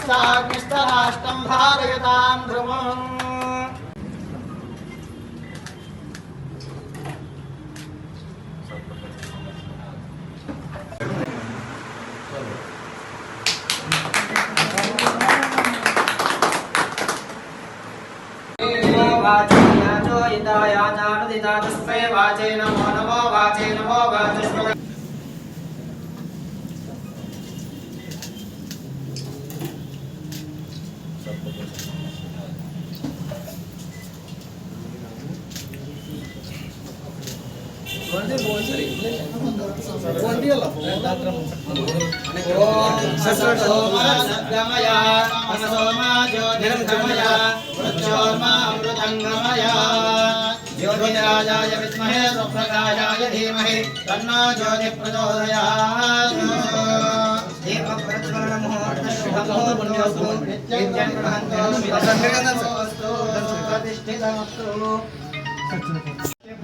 ఇంద్రస్తాగ్నిష్టరాష్టం భారయతాం ధ్రువం. వాచే నమో నమో వాచే నమో వాచస్వ సోమాసద్గమయ మనసోమా జ్యోతిర్గమయ మృత్యోర్మా అమృతంగమయ జ్యోతిరాజాయ విద్మహే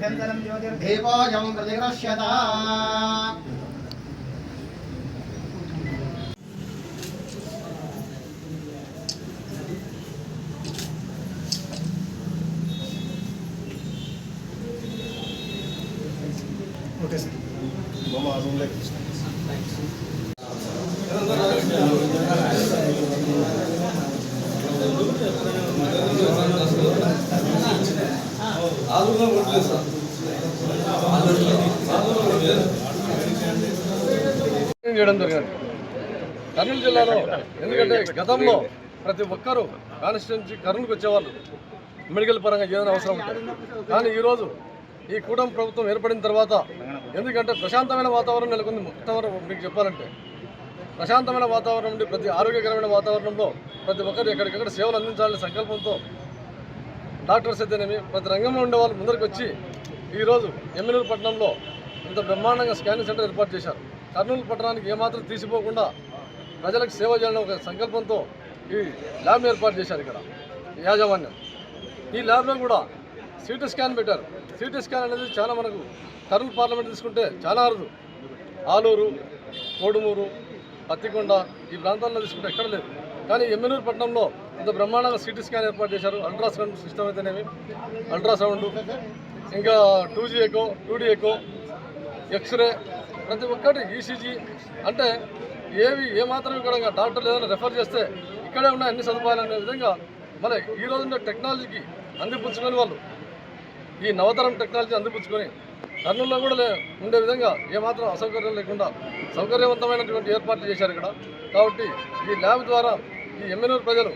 దీపప్రజ్వలనముహూర్తశుభముహూర్తోస్తు నిత్యం గృహంతోస్తు ప్రతిష్ఠితమస్తు అభ్యంతరం జ్యోతిర్దీపోజం చేయడం జరిగింది. కర్నూలు జిల్లాలో ఎందుకంటే గతంలో ప్రతి ఒక్కరూ కాన్స్టిట్యున్సీ కర్నూలుకి వచ్చేవాళ్ళు. మెడికల్ పరంగా ఏదైనా అవసరం ఉంటే. కానీ ఈరోజు ఈ కూటమి ప్రభుత్వం ఏర్పడిన తర్వాత ఎందుకంటే ప్రశాంతమైన వాతావరణం నెలకొంది. మొత్తం మీకు చెప్పాలంటే ప్రశాంతమైన వాతావరణం నుండి ప్రతి ఆరోగ్యకరమైన వాతావరణంలో ప్రతి ఒక్కరు ఎక్కడికక్కడ సేవలు అందించాలనే సంకల్పంతో డాక్టర్స్ అయితేనేమి ప్రతి రంగంలో ఉండే వాళ్ళు ముందరికి వచ్చి ఈరోజు ఎమ్మెల్యేలు పట్టణంలో ఇంత బ్రహ్మాండంగా స్కానింగ్ సెంటర్ ఏర్పాటు చేశారు. కర్నూలు పట్టణానికి ఏమాత్రం తీసిపోకుండా ప్రజలకు సేవ చేయాలని ఒక సంకల్పంతో ఈ ల్యాబ్ ఏర్పాటు చేశారు ఇక్కడ యాజమాన్యం. ఈ ల్యాబ్లో కూడా సిటీ స్కాన్ పెట్టారు. సిటీ స్కాన్ అనేది చాలా మనకు కర్నూలు పార్లమెంట్ తీసుకుంటే చాలా అరుదు. ఆలూరు కోడుమూరు పత్తికొండ ఈ ప్రాంతాల్లో తీసుకుంటే ఎక్కడ లేదు. కానీ ఎమ్మెనూరు పట్టణంలో ఇంత బ్రహ్మాండంగా సిటీ స్కాన్ ఏర్పాటు చేశారు. అల్ట్రాసౌండ్ సిస్టమ్ అయితేనేమి? అల్ట్రాసౌండ్ ఇంకా two D echo two D echo x-ray ప్రతి ఒక్కటి ఈసీజీ అంటే ఏవి ఏమాత్రం కూడా డాక్టర్లు ఏదైనా రెఫర్ చేస్తే ఇక్కడే ఉన్న అన్ని సదుపాయాలు అనే విధంగా మన ఈ రోజున టెక్నాలజీకి అందిపుచ్చుకొని వాళ్ళు ఈ నవతరం టెక్నాలజీ అందిపుచ్చుకొని కర్నూలులో కూడా లే- ఉండే విధంగా ఏమాత్రం అసౌకర్యం లేకుండా సౌకర్యవంతమైనటువంటి ఏర్పాట్లు చేశారు ఇక్కడ. కాబట్టి ఈ ల్యాబ్ ద్వారా ఈ ఎమ్మెనూరు ప్రజలు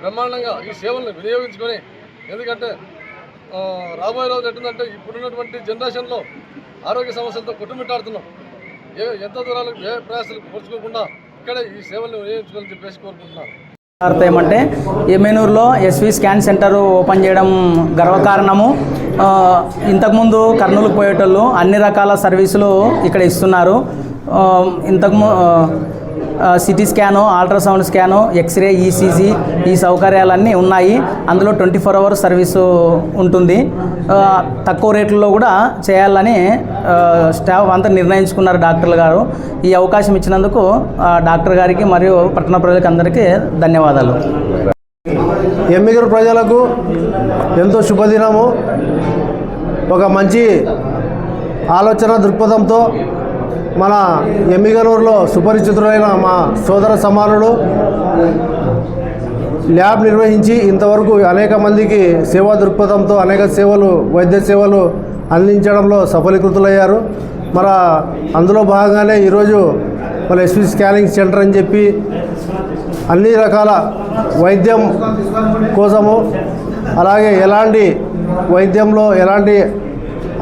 బ్రహ్మాండంగా ఈ సేవలను వినియోగించుకొని ఎందుకంటే రాబోయే రోజు ఎట్టుందంటే ఇప్పుడున్నటువంటి జనరేషన్లో ఆరోగ్య సమస్యలతో కొట్టుమిట్టాడుతున్నాం ఏ ఎంత దూరాలు ఏ ప్రయాసాలు పొడుచుకోకుండా ఇక్కడే ఈ సేవలు వినియోగించుకోవాలని చెప్పేసి కోరుకుంటున్నాను వార్త ఏమంటే ఎమ్మెనూరులో ఎస్వి స్కాన్ సెంటర్ ఓపెన్ చేయడం గర్వకారణము ఇంతకుముందు కర్నూలుకు పోయేటోళ్ళు అన్ని రకాల సర్వీసులు ఇక్కడ ఇస్తున్నారు. ఇంతకుము ఇంతకు CT scan ultrasound scan x-ray ECG ఈ సౌకర్యాలన్నీ ఉన్నాయి. అందులో ట్వంటీ ఫోర్ అవర్స్ సర్వీసు ఉంటుంది. తక్కువ రేట్లలో కూడా చేయాలని స్టాఫ్ అంతా నిర్ణయించుకున్నారు డాక్టర్లు గారు. ఈ అవకాశం ఇచ్చినందుకు ఆ, డాక్టర్ గారికి మరియు పట్టణ ప్రజలకు అందరికీ ధన్యవాదాలు. ఎమ్మిగరు ప్రజలకు ఎంతో శుభదినము. ఒక మంచి ఆలోచన దృక్పథంతో మన ఎమ్మిగనూరులో సుపరిచితులైన మా సోదర సమానుడు ల్యాబ్ నిర్వహించి ఇంతవరకు అనేక మందికి సేవా దృక్పథంతో అనేక సేవలు వైద్య సేవలు అందించడంలో సఫలీకృతులయ్యారు. మన అందులో భాగంగానే ఈరోజు మన ఎస్పీ స్కానింగ్ సెంటర్ అని చెప్పి అన్ని రకాల వైద్యం కోసము అలాగే ఎలాంటి వైద్యంలో ఎలాంటి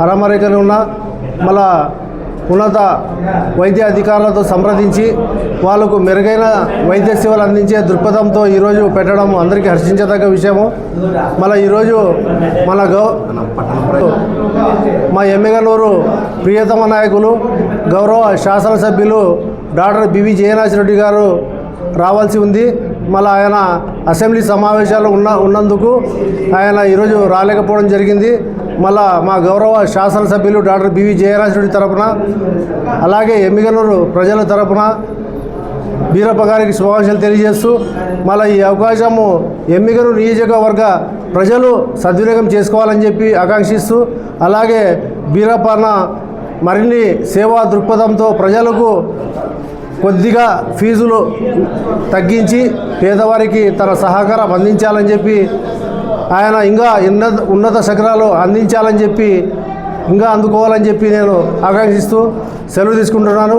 అరమరికలు ఉన్నా మళ్ళా ఉన్నత వైద్య అధికారులతో సంప్రదించి వాళ్ళకు మెరుగైన వైద్య సేవలు అందించే దృక్పథంతో ఈరోజు పెట్టడం అందరికీ హర్షించదగ్గ విషయము. మళ్ళీ ఈరోజు మన గౌ మా ఎమ్మెగలూరు ప్రియతమ నాయకులు గౌరవ శాసనసభ్యులు డాక్టర్ బివి జయనాథరెడ్డి గారు రావాల్సి ఉంది. మళ్ళీ ఆయన అసెంబ్లీ సమావేశాలు ఉన్న ఉన్నందుకు ఆయన ఈరోజు రాలేకపోవడం జరిగింది. మళ్ళా మా గౌరవ శాసనసభ్యులు డాక్టర్ బివి జయరాజరెడ్డి తరపున అలాగే ఎమ్మిగనూరు ప్రజల తరపున బీరప్ప గారికి శుభాకాంక్షలు తెలియజేస్తూ మళ్ళీ ఈ అవకాశము ఎమ్మిగనూరు నియోజకవర్గ ప్రజలు సద్వినియోగం చేసుకోవాలని చెప్పి ఆకాంక్షిస్తూ అలాగే బీరప్పన్న మరిన్ని సేవా దృక్పథంతో ప్రజలకు కొద్దిగా ఫీజులు తగ్గించి పేదవారికి తన సహకారం అందించాలని చెప్పి ఆయన ఇంకా ఉన్నత ఉన్నత శిఖరాలు అందించాలని చెప్పి ఇంకా అందుకోవాలని చెప్పి నేను ఆకాంక్షిస్తూ సెలవు తీసుకుంటున్నాను.